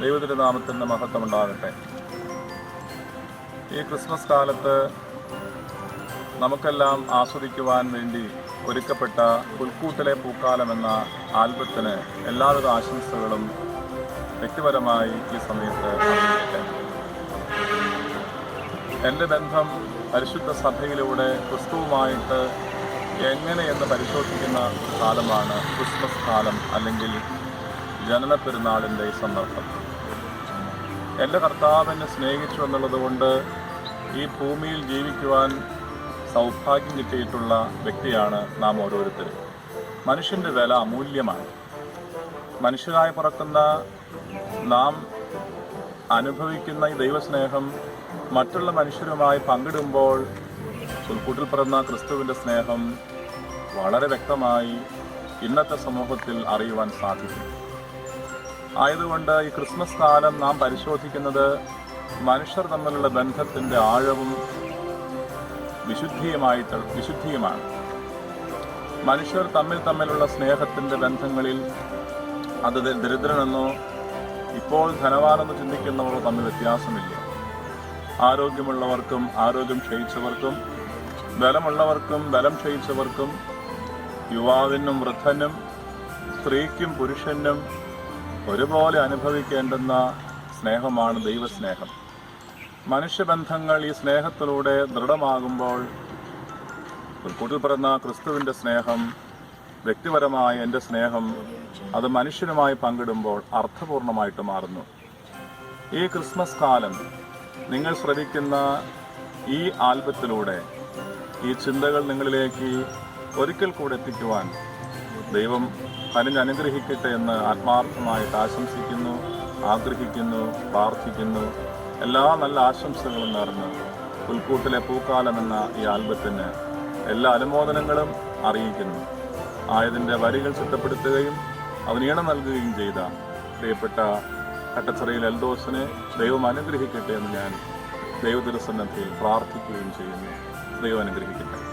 ദൈവതിരുനാമത്തിന്റെ മഹത്വം ഉണ്ടാകട്ടെ ഈ ക്രിസ്മസ് കാലത്ത് നമുക്കെല്ലാം ആസ്വദിക്കുവാൻ വേണ്ടി ഒരുക്കപ്പെട്ട പുൽക്കൂട്ടിലെ പൂക്കാലം എന്ന ആൽബത്തിന് എല്ലാവിധ ആശംസകളും വ്യക്തിപരമായി ഈ സമയത്ത് എന്റെ ബന്ധം പരിശുദ്ധ സഭയിലൂടെ ക്രിസ്തുവുമായിട്ട് എങ്ങനെയെന്ന് പരിശോധിക്കുന്ന കാലമാണ് ക്രിസ്മസ് കാലം അല്ലെങ്കിൽ ജനന പെരുന്നാളിന്റെ ഈ സന്ദർഭം. എന്റെ കർത്താവിനെ സ്നേഹിച്ചു എന്നുള്ളത് കൊണ്ട് ഈ ഭൂമിയിൽ ജീവിക്കുവാൻ സൗഭാഗ്യം കിട്ടിയിട്ടുള്ള വ്യക്തിയാണ് നാം ഓരോരുത്തരും. മനുഷ്യന്റെ വില അമൂല്യമാണ്. മനുഷ്യരായി പിറക്കുന്ന നാം അനുഭവിക്കുന്ന ഈ ദൈവസ്നേഹം മറ്റുള്ള മനുഷ്യരുമായി പങ്കിടുമ്പോൾ പുൽക്കൂട്ടിൽ പിറന്ന ക്രിസ്തുവിന്റെ സ്നേഹം വളരെ വ്യക്തമായി ഇന്നത്തെ സമൂഹത്തിൽ അറിയുവാൻ സാധിക്കും. ആയതുകൊണ്ട് ഈ ക്രിസ്മസ് കാലം നാം പരിശോധിക്കുന്നത് മനുഷ്യർ തമ്മിലുള്ള ബന്ധത്തിന്റെ ആഴവും വിശുദ്ധിയുമായിട്ട് വിശുദ്ധിയുമാണ്. മനുഷ്യർ തമ്മിൽ തമ്മിലുള്ള സ്നേഹത്തിന്റെ ബന്ധങ്ങളിൽ അത് ദരിദ്രനെന്നോ ഇപ്പോൾ ധനവാനെന്ന് ചിന്തിക്കുന്നവരോ തമ്മിൽ വ്യത്യാസമില്ല. ആരോഗ്യമുള്ളവർക്കും ആരോഗ്യം ക്ഷയിച്ചവർക്കും ബലമുള്ളവർക്കും ബലം ക്ഷയിച്ചവർക്കും യുവാവിനും വൃദ്ധനും സ്ത്രീക്കും പുരുഷനും ഒരുപോലെ അനുഭവിക്കേണ്ടുന്ന സ്നേഹമാണ് ദൈവസ്നേഹം. മനുഷ്യബന്ധങ്ങൾ ഈ സ്നേഹത്തിലൂടെ ദൃഢമാകുമ്പോൾ പുൽക്കൂട്ടിൽ പിറന്ന ക്രിസ്തുവിന്റെ സ്നേഹം വ്യക്തിപരമായ എന്റെ സ്നേഹം അത് മനുഷ്യനുമായി പങ്കിടുമ്പോൾ അർത്ഥപൂർണമായിട്ട് മാറുന്നു. ഈ ക്രിസ്മസ് കാലം നിങ്ങൾ ശ്രവിക്കുന്ന ഈ ആൽബത്തിലൂടെ ഈ ചിന്തകൾ നിങ്ങളിലേക്ക് ഒരിക്കൽ കൂടെ എത്തിക്കുവാൻ ദൈവം കനിഞ്ഞ് അനുഗ്രഹിക്കട്ടെ എന്ന് ആത്മാർത്ഥമായിട്ട് ആശംസിക്കുന്നു ആഗ്രഹിക്കുന്നു പ്രാർത്ഥിക്കുന്നു. എല്ലാ നല്ല ആശംസകളും നേർന്ന് പുൽക്കൂട്ടിലെ പൂക്കാലം എന്ന ഈ ആൽബത്തിന് എല്ലാ അനുമോദനങ്ങളും അറിയിക്കുന്നു. ആയതിന്റെ വരികൾ ചിട്ടപ്പെടുത്തുകയും അതിന് ഈണം നൽകുകയും ചെയ്ത പ്രിയപ്പെട്ട കട്ടച്ചറയിൽ എൽദോസിനെ ദൈവം അനുഗ്രഹിക്കട്ടെ എന്ന് ഞാൻ ദൈവതിരുസന്നത്തിൽ പ്രാർത്ഥിക്കുകയും ചെയ്യുന്നു. ദൈവം അനുഗ്രഹിക്കട്ടെ.